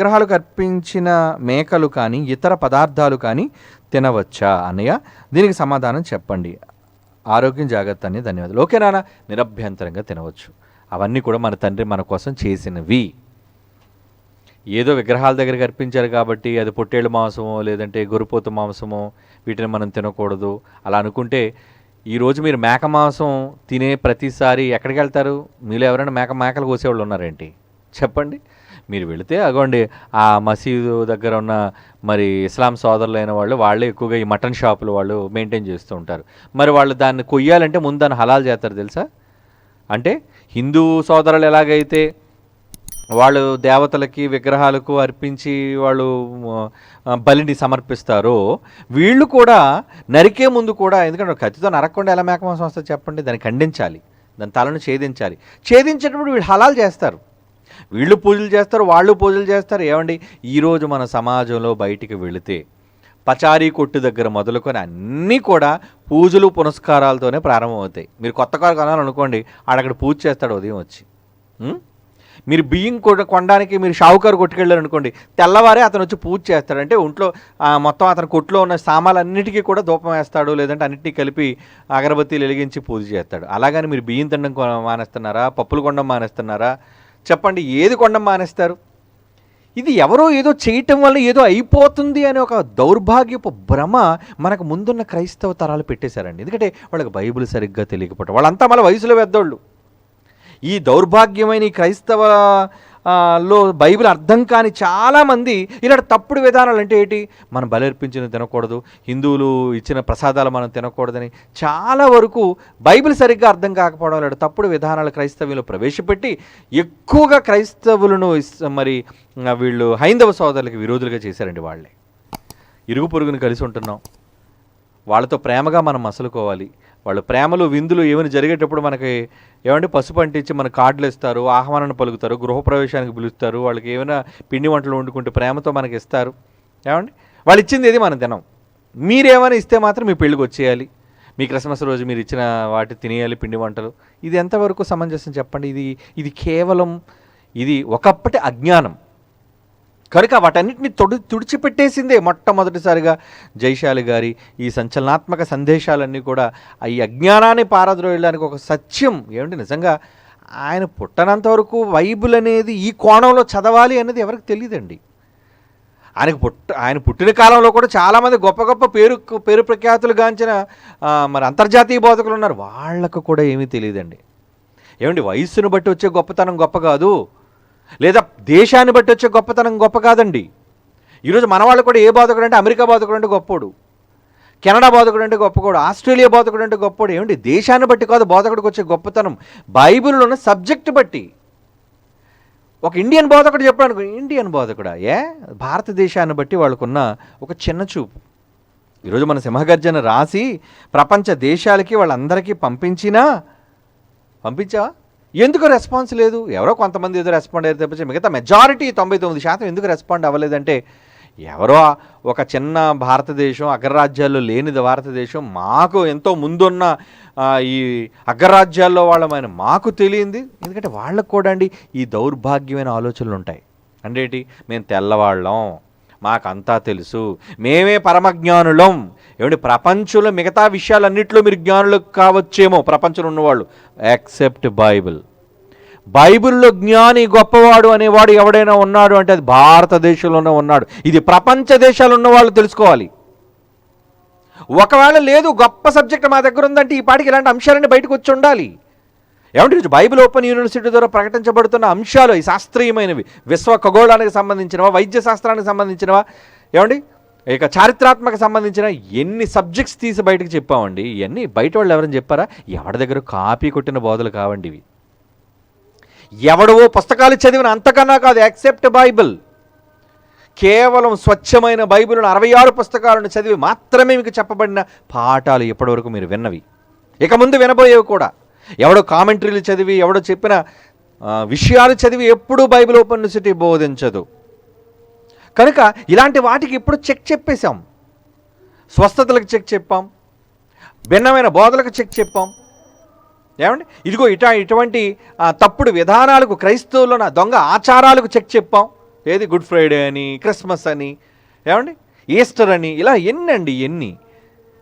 విగ్రహాలకు అర్పించిన మేకలు కానీ ఇతర పదార్థాలు కానీ తినవచ్చా అన్నయ్య? దీనికి సమాధానం చెప్పండి. ఆరోగ్యం జాగ్రత్త అని ధన్యవాదాలు. ఓకే నాన్న నిరభ్యంతరంగా తినవచ్చు. అవన్నీ కూడా మన తండ్రి మన కోసం చేసినవి. ఏదో విగ్రహాల దగ్గరికి అర్పించారు కాబట్టి అది పొట్టేళ్ళు మాంసమో లేదంటే గొర్రెపోతు మాంసమో వీటిని మనం తినకూడదు. అలా అనుకుంటే ఈరోజు మీరు మేక మాంసం తినే ప్రతిసారి ఎక్కడికి వెళ్తారు? మీలో ఎవరైనా మేక మేకలు కోసేవాళ్ళు ఉన్నారేంటి చెప్పండి. మీరు వెళితే అగోండి ఆ మసీదు దగ్గర ఉన్న మరి ఇస్లాం సోదరులైన వాళ్ళు వాళ్ళే ఎక్కువగా ఈ మటన్ షాపులు వాళ్ళు మెయింటైన్ చేస్తూ ఉంటారు. మరి వాళ్ళు దాన్ని కొయ్యాలంటే ముందు దాన్ని హలాల్ చేస్తారు తెలుసా? అంటే హిందూ సోదరులు ఎలాగైతే వాళ్ళు దేవతలకి విగ్రహాలకు అర్పించి వాళ్ళు బలిని సమర్పిస్తారో వీళ్ళు కూడా నరికే ముందు కూడా ఎందుకంటే కత్తితో నరకకుండా ఎలా మేకమాంసం వస్తుంది చెప్పండి? దాన్ని ఖండించాలి. దాని తలను ఛేదించాలి. ఛేదించేటప్పుడు వీళ్ళు హలాల్ చేస్తారు. వీళ్ళు పూజలు చేస్తారు వాళ్ళు పూజలు చేస్తారు. ఏమండి? ఈరోజు మన సమాజంలో బయటికి వెళితే పచారీ కొట్టు దగ్గర మొదలుకొని అన్నీ కూడా పూజలు పునస్కారాలతోనే ప్రారంభమవుతాయి. మీరు కొత్త కారు కొనాలనుకోండి ఆడక్కడ పూజ చేస్తాడు ఉదయం వచ్చి. మీరు బియ్యం కొనడానికి మీరు షావుకారు కొట్టుకెళ్ళారు అనుకోండి తెల్లవారే అతను వచ్చి పూజ చేస్తాడు. అంటే ఒంట్లో మొత్తం అతని కొట్లో ఉన్న సామాన్లన్నిటికీ కూడా ధూపం వేస్తాడు లేదంటే అన్నిటినీ కలిపి అగరబత్తీలు వెలిగించి పూజ చేస్తాడు. అలాగని మీరు బియ్యం తినడం మానేస్తున్నారా? పప్పులు కొండం మానేస్తున్నారా? చెప్పండి ఏది కొండం మానేస్తారు? ఇది ఎవరో ఏదో చేయటం వల్ల ఏదో అయిపోతుంది అనే ఒక దౌర్భాగ్యపు భ్రమ మనకు ముందున్న క్రైస్తవ తరాలు పెట్టేశారండి. ఎందుకంటే వాళ్ళకి బైబిల్ సరిగ్గా తెలియకపోవడం వాళ్ళంతా మళ్ళీ వయసులో పెద్దోళ్ళు. ఈ దౌర్భాగ్యమైన ఈ క్రైస్తవ లో బైబిల్ అర్థం కాని చాలామంది ఇలాంటి తప్పుడు విధానాలు అంటే ఏంటి? మనం బలర్పించిన తినకూడదు హిందువులు ఇచ్చిన ప్రసాదాలు మనం తినకూడదని చాలా వరకు బైబిల్ సరిగ్గా అర్థం కాకపోవడం ఇలాంటి తప్పుడు విధానాలు క్రైస్తవ్యంలో ప్రవేశపెట్టి ఎక్కువగా క్రైస్తవులను మరి వీళ్ళు హైందవ సోదరులకు విరోధులుగా చేశారండి వాళ్ళే. ఇరుగు పొరుగును కలిసి ఉంటున్నాం. వాళ్ళతో ప్రేమగా మనం మసలుకోవాలి. వాళ్ళు ప్రేమలు విందులు ఏమైనా జరిగేటప్పుడు మనకి ఏమంటే పసుపు అంటించి మన కార్డులు ఇస్తారు ఆహ్వానం పలుకుతారు గృహప్రవేశానికి పిలుస్తారు వాళ్ళకి ఏమైనా పిండి వంటలు వండుకుంటే ప్రేమతో మనకి ఇస్తారు. ఏమండి? వాళ్ళు ఇచ్చింది ఏది? మనం తినం. మీరేమైనా ఇస్తే మాత్రం మీ పెళ్ళికి వచ్చేయాలి. మీ క్రిస్మస్ రోజు మీరు ఇచ్చిన వాటి తినేయాలి పిండి వంటలు. ఇది ఎంతవరకు సమంజసం చెప్పండి? ఇది ఇది కేవలం ఇది ఒకప్పటి అజ్ఞానం. కనుక వాటన్నిటిని తొడి తుడిచిపెట్టేసిందే మొట్టమొదటిసారిగా జైశాలి గారి ఈ సంచలనాత్మక సందేశాలన్నీ కూడా. ఈ అజ్ఞానాన్ని పారద్రోయడానికి ఒక సత్యం ఏమిటి? నిజంగా ఆయన పుట్టనంత వరకు బైబిల్ అనేది ఈ కోణంలో చదవాలి అనేది ఎవరికి తెలియదండి ఆయనకు పుట్ట ఆయన పుట్టిన కాలంలో కూడా చాలామంది గొప్ప గొప్ప పేరు పేరు ప్రఖ్యాతులు గాంచిన మరి అంతర్జాతీయ బోధకులు ఉన్నారు. వాళ్ళకు కూడా ఏమీ తెలియదండి ఏమండి? వయస్సును బట్టి వచ్చే గొప్పతనం గొప్ప కాదు. లేదా దేశాన్ని బట్టి వచ్చే గొప్పతనం గొప్ప కాదండి. ఈరోజు మన వాళ్ళు కూడా ఏ బాధకుడు అంటే అమెరికా బోధకుడు అంటే గొప్పోడు. కెనడా బోధకుడు అంటే గొప్పకోడు ఆస్ట్రేలియా బోధకుడు అంటే గొప్పోడు. ఏమిటి దేశాన్ని బట్టి కాదు బోధకుడికి వచ్చే గొప్పతనం. బైబిల్లో ఉన్న సబ్జెక్ట్ బట్టి. ఒక ఇండియన్ బోధకుడు చెప్పడానికి ఇండియన్ బోధకుడా? ఏ? భారతదేశాన్ని బట్టి వాళ్ళకున్న ఒక చిన్న చూపు. ఈరోజు మన సింహగర్జన రాసి ప్రపంచ దేశాలకి వాళ్ళందరికీ పంపించినా పంపించావా? ఎందుకు రెస్పాన్స్ లేదు? ఎవరో కొంతమంది ఏదో రెస్పాండ్ అయ్యారు తప్పించి మిగతా మెజారిటీ తొంభై తొమ్మిది శాతం ఎందుకు రెస్పాండ్ అవ్వలేదంటే ఎవరో ఒక చిన్న భారతదేశం అగ్రరాజ్యాల్లో లేనిది భారతదేశం మాకు ఎంతో ముందున్న ఈ అగ్రరాజ్యాల్లో వాళ్ళమైన మాకు తెలియంది. ఎందుకంటే వాళ్ళకు కూడా అండి ఈ దౌర్భాగ్యమైన ఆలోచనలు ఉంటాయి. అంటే మేము తెల్లవాళ్ళం. మాకంతా తెలుసు. మేమే పరమజ్ఞానులం. ఏమండి ప్రపంచంలో మిగతా విషయాలన్నింటిలో మీరు జ్ఞానులు కావచ్చేమో ప్రపంచంలో ఉన్నవాళ్ళు. యాక్సెప్ట్ బైబిల్ బైబిల్లో జ్ఞాని గొప్పవాడు అనేవాడు ఎవడైనా ఉన్నాడు అంటే అది భారతదేశంలోనే ఉన్నాడు. ఇది ప్రపంచ దేశాలు ఉన్న వాళ్ళు తెలుసుకోవాలి. ఒకవేళ లేదు గొప్ప సబ్జెక్ట్ మా దగ్గర ఉందంటే ఈ పాటికి ఇలాంటి అంశాలన్నీ బయటకు వచ్చి ఉండాలి. ఏమంటే ఈరోజు బైబిల్ ఓపెన్ యూనివర్సిటీ ద్వారా ప్రకటించబడుతున్న అంశాలు ఈ శాస్త్రీయమైనవి. విశ్వ ఖగోళానికి సంబంధించినవా వైద్య శాస్త్రానికి సంబంధించినవా ఏమండి? ఇక చారిత్రాత్మక సంబంధించిన ఎన్ని సబ్జెక్ట్స్ తీసి బయటకు చెప్పామండి? ఇవన్నీ బయట వాళ్ళు ఎవరైనా చెప్పారా? ఎవరి దగ్గర కాపీ కొట్టిన బోధలు కావండి ఇవి. ఎవడవో పుస్తకాలు చదివిన అంతకన్నా కాదు యాక్సెప్ట్ బైబిల్. కేవలం స్వచ్ఛమైన బైబిల్ను అరవై ఆరు పుస్తకాలను చదివి మాత్రమే మీకు చెప్పబడిన పాఠాలు ఇప్పటివరకు మీరు విన్నవి. ఇక ముందు వినబోయేవి కూడా. ఎవడో కామెంటరీలు చదివి ఎవడో చెప్పిన విషయాలు చదివి ఎప్పుడూ బైబిల్ ఓపెన్ బోధించదు. కనుక ఇలాంటి వాటికి ఇప్పుడు చెక్ చెప్పేశాం? స్వస్థతలకు చెక్ చెప్పాం? భిన్నమైన బోధలకు చెక్ చెప్పాం? ఏమండి? ఇదిగో ఇట ఇటువంటి తప్పుడు విధానాలకు క్రైస్తవులను దొంగ ఆచారాలకు చెక్ చెప్పాం. ఏది? గుడ్ ఫ్రైడే అని క్రిస్మస్ అని. ఏమండి? ఈస్టర్ అని. ఇలా ఎన్ని అండి ఎన్ని?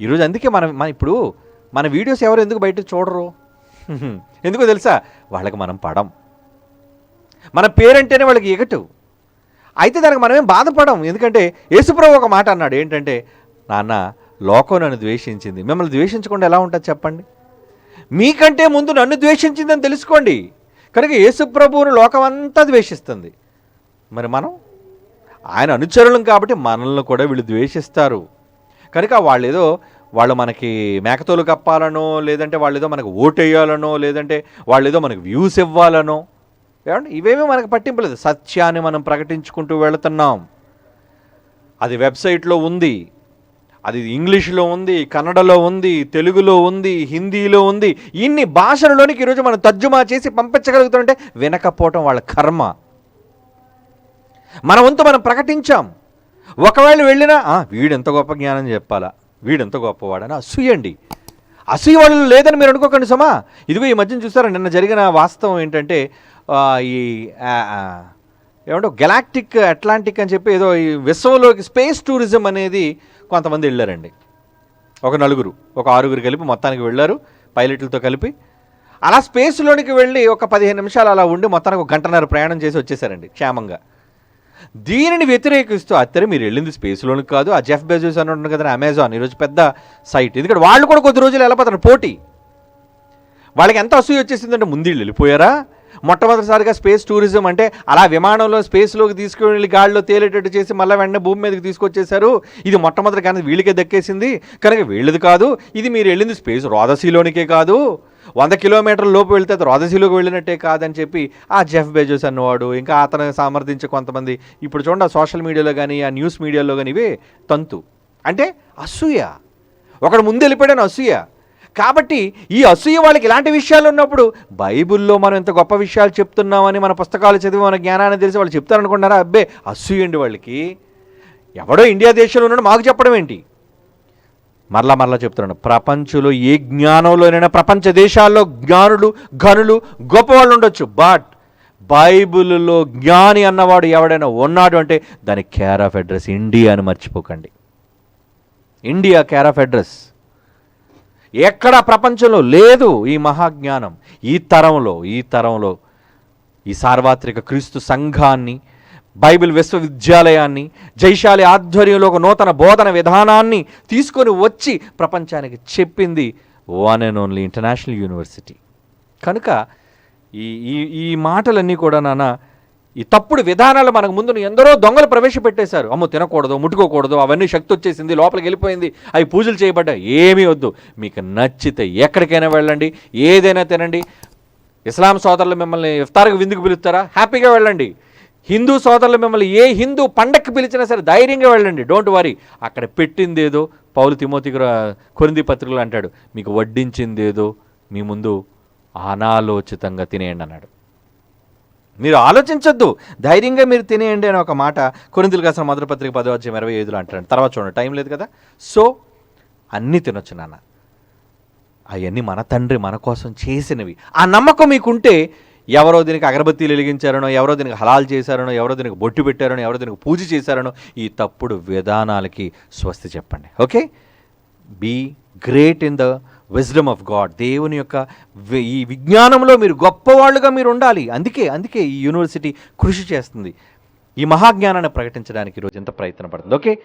ఈరోజు అందుకే మనం మన ఇప్పుడు మన వీడియోస్ ఎవరు ఎందుకు బయట చూడరు? ఎందుకో తెలుసా? వాళ్ళకి మనం పడం. మన పేరంటేనే వాళ్ళకి ఎగటు. అయితే దానికి మనమేం బాధపడం. ఎందుకంటే యేసుప్రభు ఒక మాట అన్నాడు ఏంటంటే నాన్న లోకం నన్ను ద్వేషించింది. మిమ్మల్ని ద్వేషించకుండా ఎలా ఉంటుంది చెప్పండి? మీకంటే ముందు నన్ను ద్వేషించిందని తెలుసుకోండి. కనుక యేసుప్రభువును లోకం అంతా ద్వేషిస్తుంది. మరి మనం? ఆయన అనుచరులం కాబట్టి మనల్ని కూడా వీళ్ళు ద్వేషిస్తారు. కనుక వాళ్ళు ఏదో వాళ్ళు మనకి మేకతోలు కప్పాలనో లేదంటే వాళ్ళు ఏదో మనకు ఓటేయాలనో లేదంటే వాళ్ళు ఏదో మనకు వ్యూస్ ఇవ్వాలనో. ఏమంటే ఇవేమీ మనకు పట్టింపలేదు. సత్యాన్ని మనం ప్రకటించుకుంటూ వెళుతున్నాం. అది వెబ్సైట్లో ఉంది. అది ఇంగ్లీష్లో ఉంది కన్నడలో ఉంది తెలుగులో ఉంది హిందీలో ఉంది. ఇన్ని భాషలలోనికి ఈరోజు మనం తర్జుమా చేసి పంపించగలుగుతుంటే వినకపోవటం వాళ్ళ కర్మ. మన వంతు మనం ప్రకటించాం. ఒకవేళ వెళ్ళినా వీడు ఎంత గొప్ప జ్ఞానం చెప్పాలా? వీడెంత గొప్పవాడని అసూయండి. అసూయ వాళ్ళు లేదని మీరు అనుకోకండి సమా. ఇదిగో ఈ మధ్యన చూసారా నిన్న జరిగిన వాస్తవం ఏంటంటే ఈ ఏమంటో ఏమంటే గెలాక్టిక్ అట్లాంటిక్ అని చెప్పి ఏదో ఈ విశ్వంలోకి స్పేస్ టూరిజం అనేది కొంతమంది వెళ్ళారండి. ఒక నలుగురు ఒక ఆరుగురు కలిపి మొత్తానికి వెళ్ళారు పైలట్లతో కలిపి. అలా స్పేస్లోనికి వెళ్ళి ఒక పదిహేను నిమిషాలు అలా ఉండి మొత్తానికి ఒక గంటన్నర ప్రయాణం చేసి వచ్చేసారండి క్షేమంగా. దీనిని వ్యతిరేకిస్తూ అత్తరే మీరు వెళ్ళింది స్పేస్లోని కాదు. ఆ జెఫ్ బెజోస్ అని ఉంటుంది కదా అమెజాన్ ఈరోజు పెద్ద సైట్ ఎందుకంటే వాళ్ళు కూడా కొద్ది రోజులు వెళ్ళిపోతారు పోటీ. వాళ్ళకి ఎంత అసూయ వచ్చేసిందంటే ముందు వెళ్ళిపోయారా? మొట్టమొదటిసారిగా స్పేస్ టూరిజం అంటే అలా విమానంలో స్పేస్లోకి తీసుకువెళ్ళి గాడిలో తేలేటట్టు చేసి మళ్ళీ వెంటనే భూమి మీదకి తీసుకొచ్చేసారు ఇది మొట్టమొదటి కానీ వీళ్ళకే దక్కేసింది. కనుక వీళ్ళది కాదు. ఇది మీరు వెళ్ళింది స్పేస్ రోదసీలోనికే కాదు. వంద కిలోమీటర్ల లోపు వెళ్తే అది రోదసీలోకి వెళ్ళినట్టే కాదని చెప్పి ఆ జెఫ్ బెజోస్ అన్నవాడు ఇంకా అతను సమర్థించే కొంతమంది ఇప్పుడు చూడండి ఆ సోషల్ మీడియాలో కానీ ఆ న్యూస్ మీడియాలో కానీ ఇవే తంతు. అంటే అసూయ. ఒకడు ముందు వెళ్ళిపోయాడని అసూయ. కాబట్టి ఈ అసూయ వాళ్ళకి ఇలాంటి విషయాలు ఉన్నప్పుడు బైబిల్లో మనం ఇంత గొప్ప విషయాలు చెప్తున్నామని మన పుస్తకాలు చదివి మన జ్ఞానాన్ని తెలిసి వాళ్ళు చెప్తారనుకుంటారా అబ్బే అసూయండి వాళ్ళకి. ఎవడో ఇండియా దేశంలో ఉన్నాడు మాకు చెప్పడం ఏంటి? మరలా మరలా చెప్తున్నాను ప్రపంచంలో ఏ జ్ఞానంలోనైనా ప్రపంచ దేశాల్లో జ్ఞానులు ఘనులు గొప్పవాళ్ళు ఉండొచ్చు. బట్ బైబిల్లో జ్ఞాని అన్నవాడు ఎవడైనా ఉన్నాడు అంటే దాని కేర్ ఆఫ్ అడ్రస్ ఇండియా అని మర్చిపోకండి. ఇండియా కేర్ ఆఫ్ అడ్రస్ ఎక్కడ ప్రపంచంలో లేదు ఈ మహాజ్ఞానం. ఈ తరంలో ఈ తరంలో ఈ సార్వత్రిక క్రీస్తు సంఘాన్ని బైబిల్ విశ్వవిద్యాలయాన్ని జైశాలి ఆధ్వర్యంలో ఒక నూతన బోధన విధానాన్ని తీసుకొని వచ్చి ప్రపంచానికి చెప్పింది one and only international university కనుక ఈ ఈ ఈ మాటలన్నీ కూడా నాన్న ఈ తప్పుడు విధానాలు మనకు ముందు ఎందరో దొంగలు ప్రవేశపెట్టేశారు. అమ్మో తినకూడదు ముట్టుకోకూడదు అవన్నీ శక్తి వచ్చేసింది లోపలికి వెళ్ళిపోయింది అవి పూజలు చేయబడ్డాయి. ఏమీ వద్దు. మీకు నచ్చితే ఎక్కడికైనా వెళ్ళండి ఏదైనా తినండి. ఇస్లాం సోదరులు మిమ్మల్ని ఇఫ్తార్కి విందుకు పిలుస్తారా? హ్యాపీగా వెళ్ళండి. హిందూ సోదరులు మిమ్మల్ని ఏ హిందూ పండక్కి పిలిచినా సరే ధైర్యంగా వెళ్ళండి. డోంట్ వరీ అక్కడ పెట్టిందేదో పౌలు తిమోతి కొరింది పత్రికలు అంటాడు మీకు వడ్డించిందేదో మీ ముందు అనాలోచితంగా తినేయండి అన్నాడు. మీరు ఆలోచించొద్దు. ధైర్యంగా మీరు తినేయండి అని ఒక మాట కొరిందులు కాసిన మొదటి పత్రిక పదో వచ్చే ఇరవై ఐదులో అంటాడు తర్వాత చూడండి. టైం లేదు కదా? సో అన్నీ తినొచ్చు నాన్న. అవన్నీ మన తండ్రి మన కోసం చేసినవి. ఆ నమ్మకం మీకుంటే ఎవరో దీనికి అగరబత్తీలు వెలిగించారనో ఎవరో దీనికి హలాల్ చేశారనో ఎవరో దీనికి బొట్టు పెట్టారనో ఎవరో దీనికి పూజ చేశారనో ఈ తప్పుడు విధానాలకి స్వస్తి చెప్పండి. Okay? Be great in the wisdom of God దేవుని యొక్క ఈ విజ్ఞానంలో మీరు గొప్పవాళ్ళుగా మీరు ఉండాలి. అందుకే అందుకే ఈ యూనివర్సిటీ కృషి చేస్తుంది. ఈ మహాజ్ఞానాన్ని ప్రకటించడానికి ఈరోజు ఎంత ప్రయత్నపడుతుంది. ఓకే?